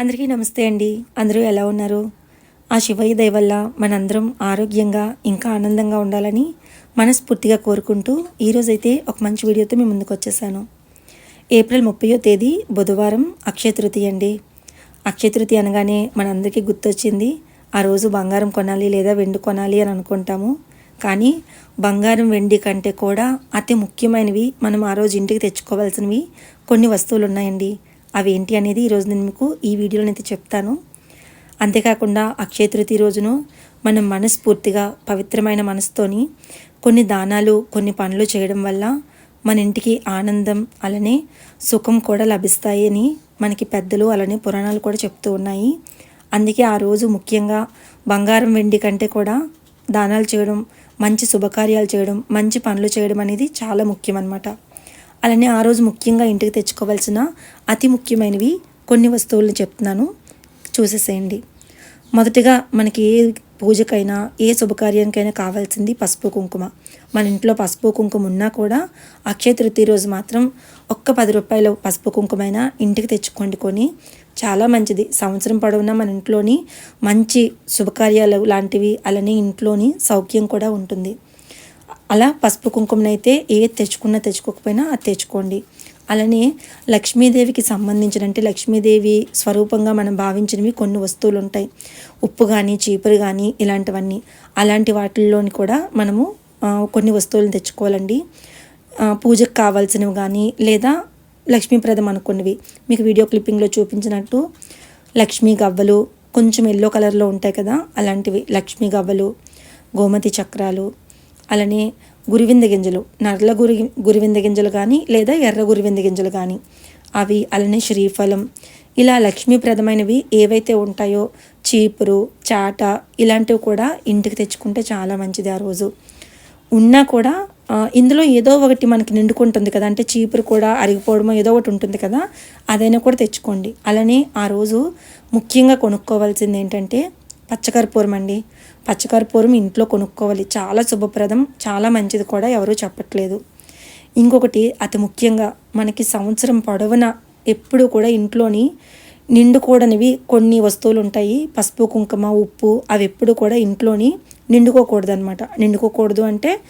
అందరికీ నమస్తే అండి. అందరూ ఎలా ఉన్నారు? ఆ శివయ్య దయ వల్ల మనందరం ఆరోగ్యంగా ఇంకా ఆనందంగా ఉండాలని మనస్ఫూర్తిగా కోరుకుంటూ ఈరోజైతే ఒక మంచి వీడియోతో మీ ముందుకు వచ్చేసాను. ఏప్రిల్ ముప్పయో తేదీ బుధవారం అక్షయ తృతీయ అండి. అక్షయ తృతీయ అనగానే మనందరికీ గుర్తొచ్చింది ఆ రోజు బంగారం కొనాలి లేదా వెండి కొనాలి అని అనుకుంటాము. కానీ బంగారం వెండి కంటే కూడా అతి ముఖ్యమైనవి మనం ఆ రోజు ఇంటికి తెచ్చుకోవాల్సినవి కొన్ని వస్తువులు ఉన్నాయండి అవి ఏంటి అనేది ఈరోజు నేను మీకు ఈ వీడియోలో అయితే చెప్తాను. అంతేకాకుండా అక్షయ తృతీయ రోజును మనం మనస్ఫూర్తిగా పవిత్రమైన మనసుతోని కొన్ని దానాలు కొన్ని పనులు చేయడం వల్ల మన ఇంటికి ఆనందం అలానే సుఖం కూడా లభిస్తాయి అని మనకి పెద్దలు అలానే పురాణాలు కూడా చెప్తూ ఉన్నాయి. అందుకే ఆ రోజు ముఖ్యంగా బంగారం వెండి కంటే కూడా దానాలు చేయడం మంచి శుభకార్యాలు చేయడం మంచి పనులు చేయడం అనేది చాలా ముఖ్యం అన్నమాట అలానే ఆ రోజు ముఖ్యంగా ఇంటికి తెచ్చుకోవాల్సిన అతి ముఖ్యమైనవి కొన్ని వస్తువులను చెప్తున్నాను. చూసేసేయండి. మొదటిగా మనకి ఏ పూజకైనా ఏ శుభకార్యానికైనా కావాల్సింది పసుపు కుంకుమ. మన ఇంట్లో పసుపు కుంకుమ ఉన్నా కూడా అక్షయ తృతీయ రోజు మాత్రం ఒక్క పది రూపాయల పసుపు కుంకుమైనా ఇంటికి తెచ్చుకోండి కొని చాలా మంచిది. సంవత్సరం పొడవునా మన ఇంట్లోని మంచి శుభకార్యాలు లాంటివి అలానే ఇంట్లోని సౌఖ్యం కూడా ఉంటుంది. అలా పసుపు కుంకుమనైతే ఏది తెచ్చుకున్నా తెచ్చుకోకపోయినా అది తెచ్చుకోండి. అలానే లక్ష్మీదేవికి సంబంధించిన అంటే లక్ష్మీదేవి స్వరూపంగా మనం భావించినవి కొన్ని వస్తువులు ఉంటాయి ఉప్పు కానీ చీపురు కానీ ఇలాంటివన్నీ. అలాంటి వాటిల్లోని కూడా మనము కొన్ని వస్తువులను తెచ్చుకోవాలండి. పూజకు కావాల్సినవి కానీ లేదా లక్ష్మీప్రదం అనుకున్నవి. మీకు వీడియో క్లిప్పింగ్లో చూపించినట్టు లక్ష్మీ గవ్వలు కొంచెం ఎల్లో కలర్లో ఉంటాయి కదా అలాంటివి. లక్ష్మీ గవ్వలు గోమతి చక్రాలు అలానే గురివింద గింజలు నల్ల గురి గురివింద గింజలు కానీ లేదా ఎర్ర గురివింద గింజలు కానీ అవి అలానే శ్రీఫలం. ఇలా లక్ష్మీప్రదమైనవి ఏవైతే ఉంటాయో చీపురు చాట ఇలాంటివి కూడా ఇంటికి తెచ్చుకుంటే చాలా మంచిది ఆ రోజు. ఉన్నా కూడా ఇందులో ఏదో ఒకటి మనకి నిండుకుంటుంది కదా అంటే చీపురు కూడా అరిగిపోవడమో ఏదో ఒకటి ఉంటుంది కదా అదైనా కూడా తెచ్చుకోండి. అలానే ఆ రోజు ముఖ్యంగా కొనుక్కోవాల్సింది ఏంటంటే పచ్చకర్పూరం అండి. పచ్చకర్పూరం ఇంట్లో కొనుక్కోవాలి. చాలా శుభప్రదం. చాలా మంచిది కూడా ఎవరూ చెప్పట్లేదు. ఇంకొకటి అతి ముఖ్యంగా మనకి సంవత్సరం పొడవునా ఎప్పుడూ కూడా ఇంట్లోని నిండుకోడనివి కొన్ని వస్తువులు ఉంటాయి పసుపు కుంకుమ ఉప్పు అవి ఎప్పుడు కూడా ఇంట్లోని నిండుకోకూడదు అనమాట నిండుకోకూడదు అంటే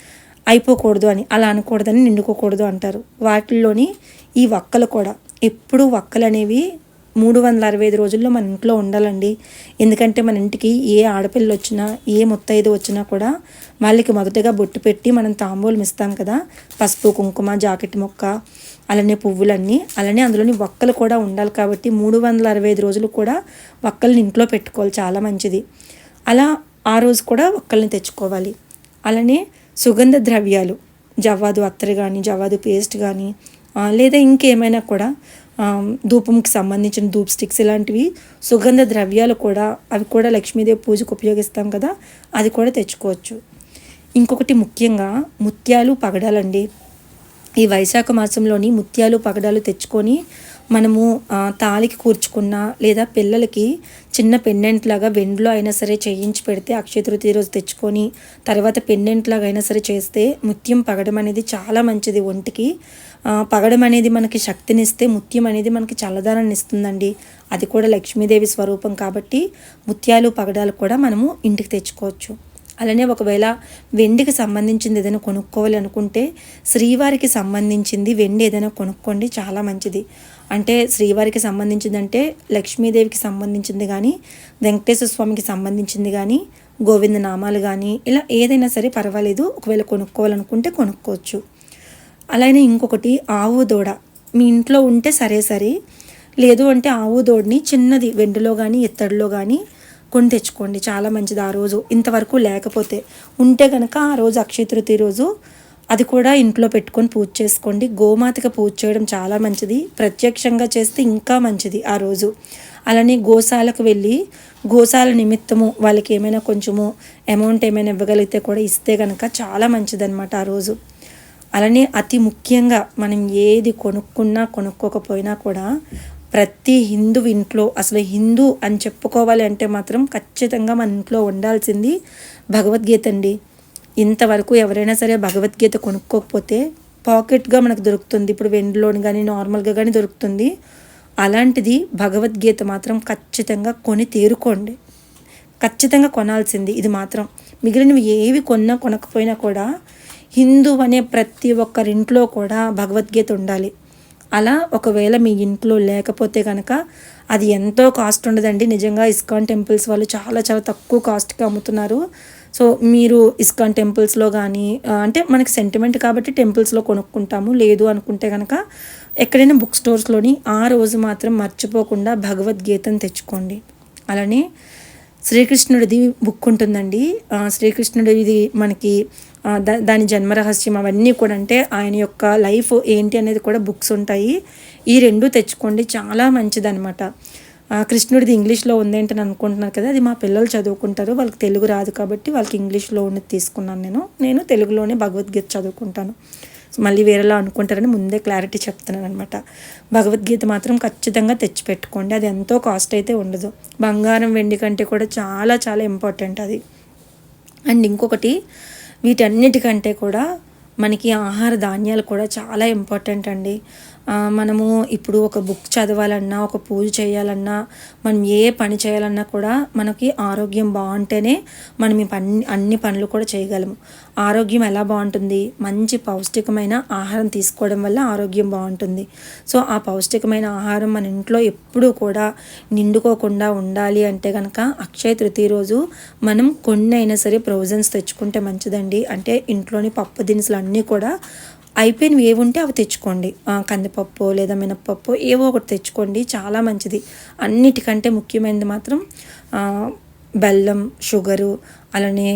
అయిపోకూడదు అని అలా అనకూడదని నిండుకోకూడదు అంటారు. వాటిల్లోని ఈ వక్కలు కూడా ఎప్పుడు వక్కలు అనేవి మూడు వందల అరవై ఐదు రోజుల్లో మన ఇంట్లో ఉండాలండి. ఎందుకంటే మన ఇంటికి ఏ ఆడపిల్ల వచ్చినా ఏ ముత్తైదు వచ్చినా కూడా వాళ్ళకి మొదటగా బొట్టు పెట్టి మనం తాంబూలం ఇస్తాం కదా. పసుపు కుంకుమ జాకెట్ మొక్క అలానే పువ్వులన్నీ అలానే అందులోని వక్కలు కూడా ఉండాలి కాబట్టి మూడు వందల అరవై ఐదు రోజులు కూడా ఒక్కల్ని ఇంట్లో పెట్టుకోవాలి చాలా మంచిది. అలా ఆ రోజు కూడా ఒక్కల్ని తెచ్చుకోవాలి. అలానే సుగంధ ద్రవ్యాలు జవ్వాదు అత్తరు కానీ జవ్వాదు పేస్ట్ కానీ లేదా ఇంకేమైనా కూడా ధూపంకి సంబంధించిన ధూప్ స్టిక్స్ ఇలాంటివి సుగంధ ద్రవ్యాలు కూడా అవి కూడా లక్ష్మీదేవి పూజకు ఉపయోగిస్తాం కదా అది కూడా తెచ్చుకోవచ్చు. ఇంకొకటి ముఖ్యంగా ముత్యాలు పగడాలండి. ఈ వైశాఖ మాసంలోని ముత్యాలు పగడాలు తెచ్చుకొని మనము తాలికి కూర్చుకున్న లేదా పిల్లలకి చిన్న పెండెంట్ లాగా వెండ్లో అయినా సరే చేయించి పెడితే అక్షయ తృతీయ రోజు తెచ్చుకొని తర్వాత పెండెంట్ లాగా అయినా సరే చేస్తే ముత్యం పగడం అనేది చాలా మంచిది ఒంటికి. పగడం అనేది మనకి శక్తినిస్తే ముత్యం అనేది మనకి చల్లదనాన్ని ఇస్తుందండి. అది కూడా లక్ష్మీదేవి స్వరూపం కాబట్టి ముత్యాలు పగడాలు కూడా మనము ఇంటికి తెచ్చుకోవచ్చు. అలానే ఒకవేళ వెండికి సంబంధించింది ఏదైనా కొనుక్కోవాలి అనుకుంటే శ్రీవారికి సంబంధించింది వెండి ఏదైనా కొనుక్కోండి చాలా మంచిది. అంటే శ్రీవారికి సంబంధించింది అంటే లక్ష్మీదేవికి సంబంధించింది కానీ వెంకటేశ్వర స్వామికి సంబంధించింది కానీ గోవింద నామాలు కానీ ఇలా ఏదైనా సరే పర్వాలేదు. ఒకవేళ కొనుక్కోవాలనుకుంటే కొనుక్కోవచ్చు. అలానే ఇంకొకటి ఆవు దూడ. మీ ఇంట్లో ఉంటే సరే సరే లేదు అంటే ఆవు దూడని చిన్నది వెండిలో కానీ ఇత్తడిలో కానీ కొని తెచ్చుకోండి. చాలా మంచిది ఆ రోజు. ఇంతవరకు లేకపోతే ఉంటే కనుక ఆ రోజు అక్షయ తృతీయ రోజు అది కూడా ఇంట్లో పెట్టుకొని పూజ చేసుకోండి. గోమాతకి పూజ చేయడం చాలా మంచిది. ప్రత్యక్షంగా చేస్తే ఇంకా మంచిది ఆ రోజు. అలానే గోశాలకు వెళ్ళి గోశాల నిమిత్తము వాళ్ళకి ఏమైనా కొంచెము అమౌంట్ ఏమైనా ఇవ్వగలిగితే కూడా ఇస్తే కనుక చాలా మంచిదన్నమాట ఆ రోజు. అలానే అతి ముఖ్యంగా మనం ఏది కొనుక్కున్నా కొనుక్కోకపోయినా కూడా ప్రతి హిందూ ఇంట్లో అసలు హిందూ అని చెప్పుకోవాలి అంటే మాత్రం ఖచ్చితంగా మన ఇంట్లో ఉండాల్సింది భగవద్గీత అండి. ఇంతవరకు ఎవరైనా సరే భగవద్గీత కొనుక్కోకపోతే పాకెట్గా మనకు దొరుకుతుంది. ఇప్పుడు వెండిలోని కానీ నార్మల్గా కానీ దొరుకుతుంది. అలాంటిది భగవద్గీత మాత్రం ఖచ్చితంగా కొని తీరుకోండి. ఖచ్చితంగా కొనాల్సింది ఇది మాత్రం. మిగిలినవి ఏవి కొన్నా కొనకపోయినా కూడా హిందూ అనే ప్రతి ఒక్కరింట్లో కూడా భగవద్గీత ఉండాలి. అలా ఒకవేళ మీ ఇంట్లో లేకపోతే కనుక అది ఎంతో కాస్ట్ ఉండదండి. నిజంగా ఇస్కాన్ టెంపుల్స్ వాళ్ళు చాలా చాలా తక్కువ కాస్ట్కి అమ్ముతున్నారు. సో మీరు ఇస్కాన్ టెంపుల్స్లో కానీ అంటే మనకి సెంటిమెంట్ కాబట్టి టెంపుల్స్లో కొనుక్కుంటాము. లేదు అనుకుంటే కనుక ఎక్కడైనా బుక్ స్టోర్స్లోని ఆ రోజు మాత్రం మర్చిపోకుండా భగవద్గీతను తెచ్చుకోండి. అలానే శ్రీకృష్ణుడిది బుక్ ఉంటుందండి. శ్రీకృష్ణుడిది మనకి దాని జన్మరహస్యం అవన్నీ కూడా అంటే ఆయన యొక్క లైఫ్ ఏంటి అనేది కూడా బుక్స్ ఉంటాయి. ఈ రెండు తెచ్చుకోండి చాలా మంచిదనమాట కృష్ణుడిది ఇంగ్లీష్లో ఉంది అని అనుకుంటున్నారు కదా అది మా పిల్లలు చదువుకుంటారు వాళ్ళకి తెలుగు రాదు కాబట్టి వాళ్ళకి ఇంగ్లీష్లో ఉన్నది తీసుకున్నాను నేను. నేను తెలుగులోనే భగవద్గీత చదువుకుంటాను. మళ్ళీ వేరేలా అనుకుంటారని ముందే క్లారిటీ చెప్తున్నాను అనమాట భగవద్గీత మాత్రం ఖచ్చితంగా తెచ్చిపెట్టుకోండి అది ఎంతో కాస్ట్ అయితే ఉండదు. బంగారం వెండి కంటే కూడా చాలా చాలా ఇంపార్టెంట్ అది. అండ్ ఇంకొకటి వీటన్నిటికంటే కూడా మనకి ఆహార ధాన్యాలు కూడా చాలా ఇంపార్టెంట్ అండి. మనము ఇప్పుడు ఒక బుక్ చదవాలన్నా ఒక పూజ చేయాలన్నా మనం ఏ పని చేయాలన్నా కూడా మనకి ఆరోగ్యం బాగుంటేనే మనం ఈ పని అన్ని పనులు కూడా చేయగలము. ఆరోగ్యం ఎలా బాగుంటుంది? మంచి పౌష్టికమైన ఆహారం తీసుకోవడం వల్ల ఆరోగ్యం బాగుంటుంది. సో ఆ పౌష్టికమైన ఆహారం మన ఇంట్లో ఎప్పుడూ కూడా నిండుకోకుండా ఉండాలి అంటే కనుక అక్షయ తృతీయ రోజు మనం కొన్ని అయినా సరే ప్రొవిజన్స్ తెచ్చుకుంటే మంచిదండి. అంటే ఇంట్లోని పప్పు దినుసులు అన్నీ కూడా అయిపోయినవి ఏవి ఉంటే అవి తెచ్చుకోండి. కందిపప్పు లేదా మినప్పప్పు ఏవో ఒకటి తెచ్చుకోండి. చాలా మంచిది. అన్నిటికంటే ముఖ్యమైనది మాత్రం బెల్లం షుగరు అలానే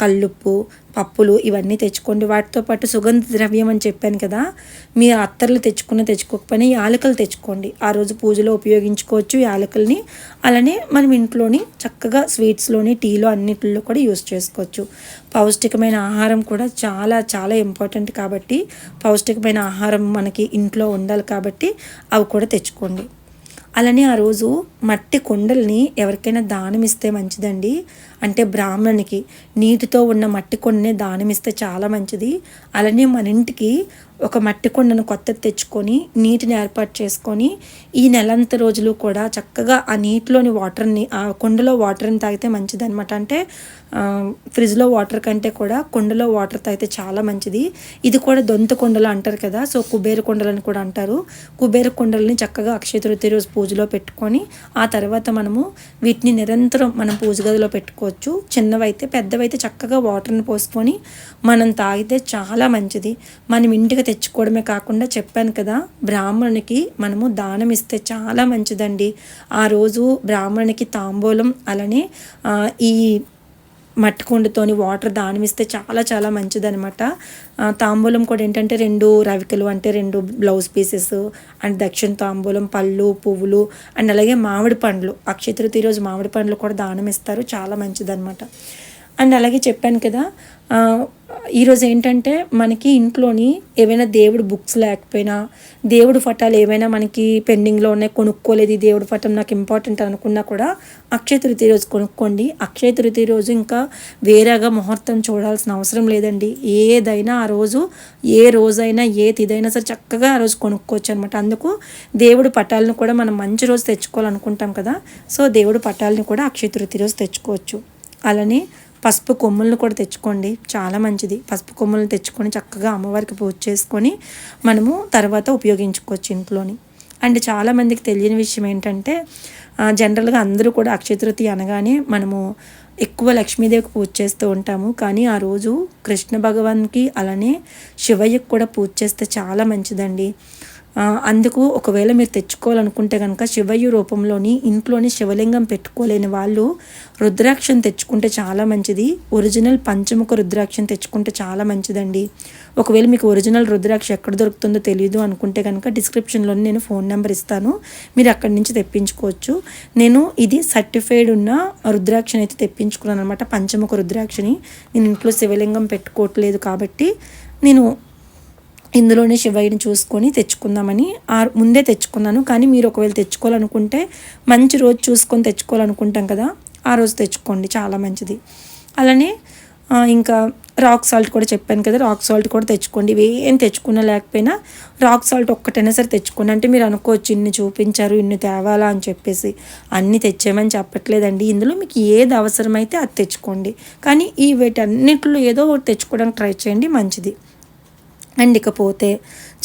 కల్లుప్పు పప్పులు ఇవన్నీ తెచ్చుకోండి. వాటితో పాటు సుగంధ ద్రవ్యం అని చెప్పాను కదా మీ అత్తర్లు తెచ్చుకున్న తెచ్చుకోకపోయినా యాలకలు తెచ్చుకోండి. ఆ రోజు పూజలో ఉపయోగించుకోవచ్చు యాలకల్ని. అలానే మనం ఇంట్లోని చక్కగా స్వీట్స్లోని టీలో అన్నిటిలో కూడా యూస్ చేసుకోవచ్చు. పౌష్టికమైన ఆహారం కూడా చాలా చాలా ఇంపార్టెంట్ కాబట్టి పౌష్టికమైన ఆహారం మనకి ఇంట్లో ఉండాలి కాబట్టి అవి కూడా తెచ్చుకోండి. అలానే ఆ రోజు మట్టి కొండల్ని ఎవరికైనా దానం ఇస్తే మంచిదండి. అంటే బ్రాహ్మణునికి నీటితో ఉన్న మట్టి కొండనే దానం ఇస్తే చాలా మంచిది. అలానే మన ఇంటికి ఒక మట్టి కొండను కొత్తది తెచ్చుకొని నీటిని ఏర్పాటు చేసుకొని ఈ నెలంత రోజులు కూడా చక్కగా ఆ నీటిలోని వాటర్ని ఆ కుండలో వాటర్ని తాగితే మంచిది అనమాట అంటే ఫ్రిడ్జ్లో వాటర్ కంటే కూడా కుండలో వాటర్ తాగితే చాలా మంచిది. ఇది కూడా దొంత కుండలు అంటారు కదా సో కుబేర కుండలని కూడా అంటారు. కుబేర కుండలని చక్కగా అక్షయ తృతీయ రోజు పూజలో పెట్టుకొని ఆ తర్వాత మనము వీటిని నిరంతరం మనం పూజ గదిలో పెట్టుకోవచ్చు. చిన్నవైతే పెద్దవైతే చక్కగా వాటర్ని పోసుకొని మనం తాగితే చాలా మంచిది. మనం ఇంటికి తెచ్చుకోవడమే కాకుండా చెప్పాను కదా బ్రాహ్మణునికి మనము దానం ఇస్తే చాలా మంచిదండి. ఆ రోజు బ్రాహ్మణునికి తాంబూలం అలానే ఈ మట్టి కుండతోని వాటర్ దానం ఇస్తే చాలా చాలా మంచిదనమాట తాంబూలం కూడా ఏంటంటే రెండు రవికలు అంటే రెండు బ్లౌజ్ పీసెస్ అండ్ దక్షిణ తాంబూలం పళ్ళు పువ్వులు అండ్ అలాగే మామిడి పండ్లు. అక్షతృతి రోజు మామిడి పండ్లు కూడా దానం ఇస్తారు చాలా మంచిదనమాట అండ్ అలాగే చెప్పాను కదా ఈరోజు ఏంటంటే మనకి ఇంట్లోని ఏవైనా దేవుడు బుక్స్ లేకపోయినా దేవుడు ఫటాలు ఏవైనా మనకి పెండింగ్లో ఉన్నాయి కొనుక్కోలేదు ఈ దేవుడు ఫటం నాకు ఇంపార్టెంట్ అనుకున్నా కూడా అక్షయ తృతీయ రోజు కొనుక్కోండి. అక్షయ తృతీయ రోజు ఇంకా వేరేగా ముహూర్తం చూడాల్సిన అవసరం లేదండి. ఏదైనా ఆ రోజు ఏ రోజైనా ఏ తిదైనా సరే చక్కగా ఆ రోజు కొనుక్కోవచ్చు అనమాట అందుకు దేవుడు పటాలను కూడా మనం మంచి రోజు తెచ్చుకోవాలనుకుంటాం కదా సో దేవుడు పటాలని కూడా అక్షయ తృతీయ రోజు తెచ్చుకోవచ్చు. అలానే పసుపు కొమ్ములను కూడా తెచ్చుకోండి. చాలా మంచిది. పసుపు కొమ్ములను తెచ్చుకొని చక్కగా అమ్మవారికి పూజ చేసుకొని మనము తర్వాత ఉపయోగించుకోవచ్చు ఇంట్లోని. అండ్ చాలామందికి తెలియని విషయం ఏంటంటే జనరల్గా అందరూ కూడా అక్షతృతి అనగానే మనము ఎక్కువ లక్ష్మీదేవికి పూజ చేస్తూ ఉంటాము. కానీ ఆ రోజు కృష్ణ భగవాన్కి అలానే శివయ్యకు కూడా పూజ చేస్తే చాలా మంచిదండి. అందుకు ఒకవేళ మీరు తెచ్చుకోవాలనుకుంటే కనుక శివయ్య రూపంలోని ఇంట్లోని శివలింగం పెట్టుకోలేని వాళ్ళు రుద్రాక్షను తెచ్చుకుంటే చాలా మంచిది. ఒరిజినల్ పంచముఖ రుద్రాక్షను తెచ్చుకుంటే చాలా మంచిదండి. ఒకవేళ మీకు ఒరిజినల్ రుద్రాక్ష ఎక్కడ దొరుకుతుందో తెలియదు అనుకుంటే కనుక డిస్క్రిప్షన్లో నేను ఫోన్ నెంబర్ ఇస్తాను. మీరు అక్కడి నుంచి తెప్పించుకోవచ్చు. నేను ఇది సర్టిఫైడ్ ఉన్న రుద్రాక్షని అయితే తెప్పించుకున్నాను అనమాట పంచముఖ రుద్రాక్షని. నేను ఇంట్లో శివలింగం పెట్టుకోవట్లేదు కాబట్టి నేను ఇందులోనే శివయ్యని చూసుకొని తెచ్చుకుందామని ఆ ముందే తెచ్చుకున్నాను. కానీ మీరు ఒకవేళ తెచ్చుకోవాలనుకుంటే మంచి రోజు చూసుకొని తెచ్చుకోవాలనుకుంటాం కదా ఆ రోజు తెచ్చుకోండి చాలా మంచిది. అలానే ఇంకా రాక్ సాల్ట్ కూడా చెప్పాను కదా రాక్ సాల్ట్ కూడా తెచ్చుకోండి. ఇవి ఏం తెచ్చుకున్నా లేకపోయినా రాక్ సాల్ట్ ఒక్కటైనా సరే తెచ్చుకోండి. అంటే మీరు అనుకోవచ్చు ఇన్ని చూపించారు ఇన్ని తేవాలా అని చెప్పేసి అన్నీ తెచ్చేయమని చెప్పట్లేదండి. ఇందులో మీకు ఏది అవసరమైతే అది తెచ్చుకోండి. కానీ ఈ వీటన్నిటిలో ఏదో ఒకటి తెచ్చుకోవడానికి ట్రై చేయండి మంచిది. అండ్ ఇకపోతే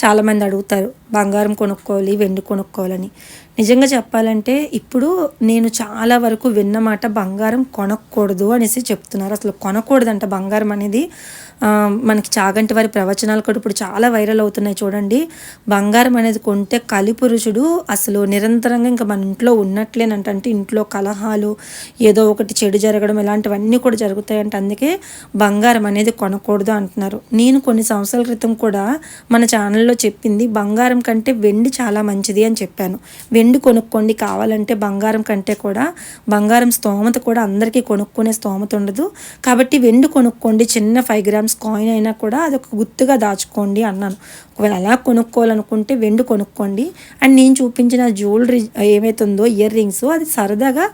చాలామంది అడుగుతారు బంగారం కొనుక్కోవాలి వెండి కొనుక్కోవాలని. నిజంగా చెప్పాలంటే ఇప్పుడు నేను చాలా వరకు విన్నమాట బంగారం కొనకూడదు అనేసి చెప్తున్నారు. అసలు కొనకూడదంట బంగారం అనేది మనకి చాగంటి వారి ప్రవచనాలు కూడా ఇప్పుడు చాలా వైరల్ అవుతున్నాయి చూడండి. బంగారం అనేది కొంటే కలిపురుషుడు అసలు నిరంతరంగా ఇంకా మన ఇంట్లో ఉన్నట్లేనంటే. ఇంట్లో కలహాలు ఏదో ఒకటి చెడు జరగడం ఇలాంటివన్నీ కూడా జరుగుతాయంటే. అందుకే బంగారం అనేది కొనకూడదు అంటున్నారు. నేను కొన్ని సంవత్సరాల క్రితం కూడా మన ఛానల్లో చెప్పింది బంగారం కంటే వెండి చాలా మంచిది అని చెప్పాను. వెండి కొనుక్కోండి కావాలంటే బంగారం కంటే కూడా బంగారం స్తోమత కూడా అందరికీ కొనుక్కునే స్తోమత ఉండదు. కాబట్టి వెండి కొనుక్కోండి చిన్న ఫైవ్ గ్రామ్స్ కాయిన్ అయినా కూడా అది ఒక గుర్తుగా దాచుకోండి అన్నాను. ఒకవేళ అలా కొనుక్కోవాలనుకుంటే వెండి కొనుక్కోండి. అండ్ నేను చూపించిన జ్యువెలరీ ఏమైతుందో ఇయర్ రింగ్స్ అది సరదాగా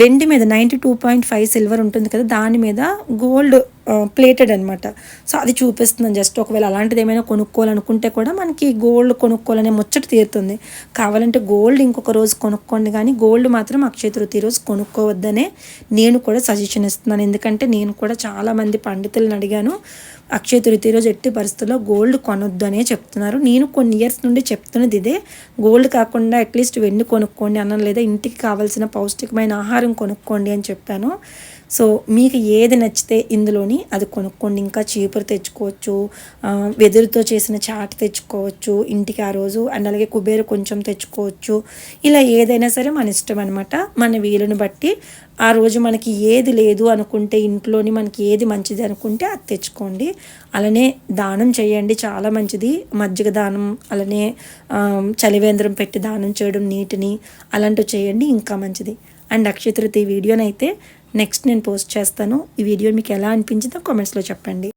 వెండి మీద ninety two point five silver ఉంటుంది కదా దాని మీద గోల్డ్ ప్లేటెడ్ అనమాట సో అది చూపిస్తున్నాను జస్ట్ ఒకవేళ అలాంటిది ఏమైనా కొనుక్కోవాలనుకుంటే కూడా మనకి గోల్డ్ కొనుక్కోవాలనే ముచ్చట తీరుతుంది. కావాలంటే గోల్డ్ ఇంకొక రోజు కొనుక్కోండి కానీ గోల్డ్ మాత్రం అక్షయ తృతీయ రోజు కొనుక్కోవద్దనే నేను కూడా సజెషన్ ఇస్తున్నాను. ఎందుకంటే నేను కూడా చాలామంది పండితులను అడిగాను అక్షయ తృతీయ రోజు ఎట్టి పరిస్థితుల్లో గోల్డ్ కొనొద్దు అనే చెప్తున్నారు. నేను కొన్ని ఇయర్స్ నుండి చెప్తున్నది ఇదే గోల్డ్ కాకుండా అట్లీస్ట్ వెండి కొనుక్కోండి అన్నం లేదా ఇంటికి కావాల్సిన పౌష్టికమైన ఆహారం కొనుక్కోండి అని చెప్పాను. సో మీకు ఏది నచ్చితే ఇందులోని అది కొనుక్కోండి. ఇంకా చీపురు తెచ్చుకోవచ్చు వెదురుతో చేసిన చాట్ తెచ్చుకోవచ్చు ఇంటికి ఆ రోజు అండ్ అలాగే కుబేరు కొంచెం తెచ్చుకోవచ్చు. ఇలా ఏదైనా సరే మన ఇష్టం అనమాట మన వీలుని బట్టి ఆ రోజు మనకి ఏది లేదు అనుకుంటే ఇంట్లోని మనకి ఏది మంచిది అనుకుంటే అది తెచ్చుకోండి. అలానే దానం చేయండి చాలా మంచిది. మజ్జిగ దానం అలానే చలివేంద్రం పెట్టి దానం చేయడం నీటిని అలాంటివి చేయండి ఇంకా మంచిది. అండ్ అక్షయ తృతీయ వీడియోనైతే నెక్స్ట్ నేను పోస్ట్ చేస్తాను. ఈ వీడియో మీకు ఎలా అనిపించిందో కామెంట్స్లో చెప్పండి.